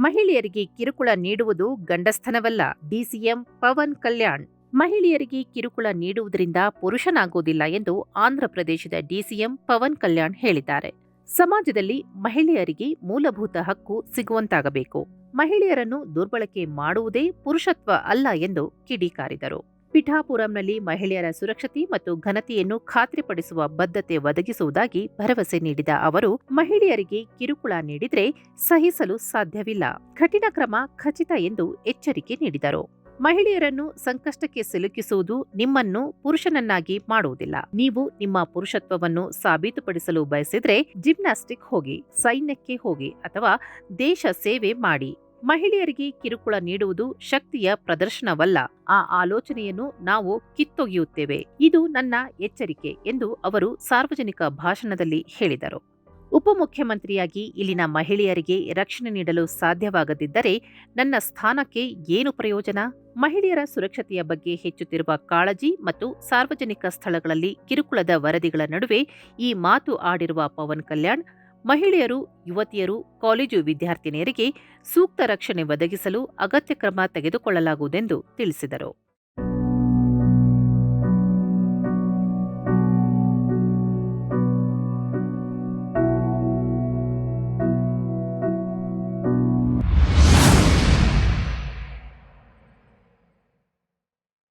ಮಹಿಳೆಯರಿಗೆ ಕಿರುಕುಳ ನೀಡುವುದು ಗಂಡಸ್ಥನವಲ್ಲ ಡಿಸಿಎಂ ಪವನ್ ಕಲ್ಯಾಣ್. ಮಹಿಳೆಯರಿಗೆ ಕಿರುಕುಳ ನೀಡುವುದರಿಂದ ಪುರುಷನಾಗುವುದಿಲ್ಲ ಎಂದು ಆಂಧ್ರಪ್ರದೇಶದ ಡಿಸಿಎಂ ಪವನ್ ಕಲ್ಯಾಣ್ ಹೇಳಿದ್ದಾರೆ. ಸಮಾಜದಲ್ಲಿ ಮಹಿಳೆಯರಿಗೆ ಮೂಲಭೂತ ಹಕ್ಕು ಸಿಗುವಂತಾಗಬೇಕು. ಮಹಿಳೆಯರನ್ನು ದುರ್ಬಳಕೆ ಮಾಡುವುದೇ ಪುರುಷತ್ವ ಅಲ್ಲ ಎಂದು ಕಿಡಿಕಾರಿದರು. ಪಿಠಾಪುರಂನಲ್ಲಿ ಮಹಿಳೆಯರ ಸುರಕ್ಷತೆ ಮತ್ತು ಘನತೆಯನ್ನು ಖಾತ್ರಿಪಡಿಸುವ ಬದ್ಧತೆ ಒದಗಿಸುವುದಾಗಿ ಭರವಸೆ ನೀಡಿದ ಅವರು, ಮಹಿಳೆಯರಿಗೆ ಕಿರುಕುಳ ನೀಡಿದರೆ ಸಹಿಸಲು ಸಾಧ್ಯವಿಲ್ಲ. ಕಠಿಣ ಕ್ರಮ ಖಚಿತ ಎಂದು ಎಚ್ಚರಿಕೆ ನೀಡಿದರು. ಮಹಿಳೆಯರನ್ನು ಸಂಕಷ್ಟಕ್ಕೆ ಸಿಲುಕಿಸುವುದು ನಿಮ್ಮನ್ನು ಪುರುಷನನ್ನಾಗಿ ಮಾಡುವುದಿಲ್ಲ. ನೀವು ನಿಮ್ಮ ಪುರುಷತ್ವವನ್ನು ಸಾಬೀತುಪಡಿಸಲು ಬಯಸಿದರೆ ಜಿಮ್ನಾಸ್ಟಿಕ್ ಹೋಗಿ, ಸೈನ್ಯಕ್ಕೆ ಹೋಗಿ ಅಥವಾ ದೇಶ ಸೇವೆ ಮಾಡಿ. ಮಹಿಳೆಯರಿಗೆ ಕಿರುಕುಳ ನೀಡುವುದು ಶಕ್ತಿಯ ಪ್ರದರ್ಶನವಲ್ಲ. ಆ ಆಲೋಚನೆಯನ್ನು ನಾವು ಕಿತ್ತೊಗೆಯುತ್ತೇವೆ. ಇದು ನನ್ನ ಎಚ್ಚರಿಕೆ ಎಂದು ಅವರು ಸಾರ್ವಜನಿಕ ಭಾಷಣದಲ್ಲಿ ಹೇಳಿದರು. ಉಪಮುಖ್ಯಮಂತ್ರಿಯಾಗಿ ಇಲ್ಲಿನ ಮಹಿಳೆಯರಿಗೆ ರಕ್ಷಣೆ ನೀಡಲು ಸಾಧ್ಯವಾಗದಿದ್ದರೆ ನನ್ನ ಸ್ಥಾನಕ್ಕೆ ಏನು ಪ್ರಯೋಜನ? ಮಹಿಳೆಯರ ಸುರಕ್ಷತೆಯ ಬಗ್ಗೆ ಹೆಚ್ಚುತ್ತಿರುವ ಕಾಳಜಿ ಮತ್ತು ಸಾರ್ವಜನಿಕ ಸ್ಥಳಗಳಲ್ಲಿ ಕಿರುಕುಳದ ವರದಿಗಳ ನಡುವೆ ಈ ಮಾತು ಆಡಿರುವ ಪವನ್ ಕಲ್ಯಾಣ್ ಮಹಿಳೆಯರು ಯುವತಿಯರು ಕಾಲೇಜು ವಿದ್ಯಾರ್ಥಿನಿಯರಿಗೆ ಸೂಕ್ತ ರಕ್ಷಣೆ ಒದಗಿಸಲು ಅಗತ್ಯ ಕ್ರಮ ತೆಗೆದುಕೊಳ್ಳಲಾಗುವುದೆಂದು ತಿಳಿಸಿದರು.